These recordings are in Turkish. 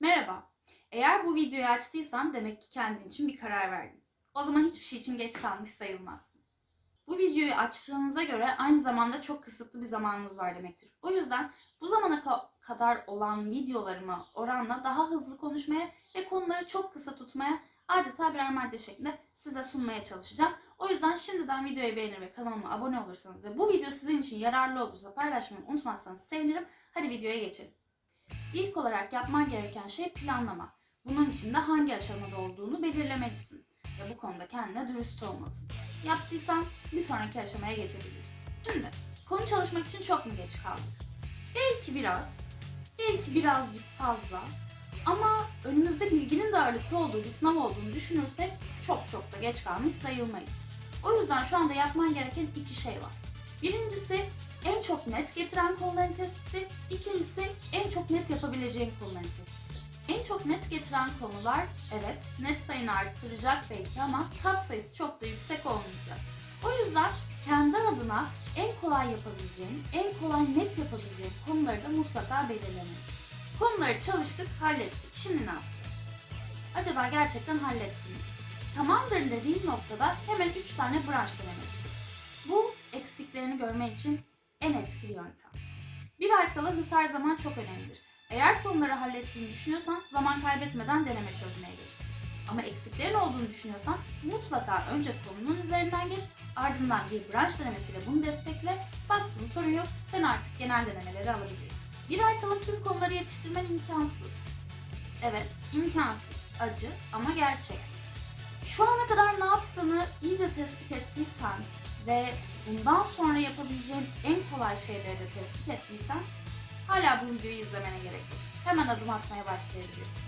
Merhaba. Eğer bu videoyu açtıysan demek ki kendin için bir karar verdin. O zaman hiçbir şey için geç kalmış sayılmazsın. Bu videoyu açtığınıza göre aynı zamanda çok kısıtlı bir zamanınız var demektir. O yüzden bu zamana ka- kadar olan videolarıma oranla daha hızlı konuşmaya ve konuları çok kısa tutmaya adeta birer madde şeklinde size sunmaya çalışacağım. O yüzden şimdiden videoyu beğenir ve kanalıma abone olursanız ve bu video sizin için yararlı olursa paylaşmayı unutmazsanız sevinirim. Hadi videoya geçelim. İlk olarak yapman gereken şey planlama. Bunun için de hangi aşamada olduğunu belirlemelisin. Ve bu konuda kendine dürüst olmalısın. Yaptıysan bir sonraki aşamaya geçebiliriz. Şimdi konu çalışmak için çok mu geç kaldık? Belki biraz, belki birazcık fazla. Ama önümüzde bilginin de olduğu bir sınav olduğunu düşünürsek çok çok da geç kalmış sayılmayız. O yüzden şu anda yapman gereken iki şey var. Birincisi en çok net getiren konuların tespiti, ikincisi en çok net yapabileceğin konuların tespiti. En çok net getiren konular evet net sayını arttıracak belki ama kat sayısı çok da yüksek olmayacak. O yüzden kendi adına en kolay yapabileceğin, en kolay net yapabileceğin konuları da mutlaka belirlemelisin. Konuları çalıştık, hallettik. Şimdi ne yapacağız? Acaba gerçekten hallettin mi? Tamamdır dediğin noktada hemen 3 tane branş denemek. Bu eksiklerini görme için en etkili yöntem. Bir ay kala hız her zaman çok önemlidir. Eğer konuları hallettiğini düşünüyorsan zaman kaybetmeden deneme çözmeye geç. Ama eksiklerin olduğunu düşünüyorsan mutlaka önce konunun üzerinden geç, ardından bir branş denemesiyle bunu destekle, baktın sorun yok, sen artık genel denemeleri alabilirsin. Bir ay kala tüm konuları yetiştirmen imkansız. Evet, imkansız, acı ama gerçek. Şu ana kadar ne yaptığını iyice tespit ettiysen ve bundan sonra yapabileceğin en kolay şeyleri de tespit ettiysen hala bu videoyu izlemene gerek yok. Hemen adım atmaya başlayabilirsin.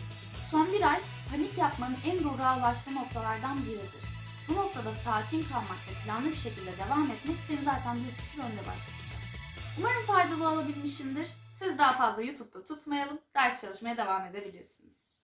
Son bir ay panik yapmanın en doğru ulaştığı noktalardan biridir. Bu noktada sakin kalmak ve planlı bir şekilde devam etmek seni zaten bir sıfır önde başlatacak. Umarım faydalı olabilmişimdir. Daha fazla YouTube'da tutmayalım, ders çalışmaya devam edebilirsiniz.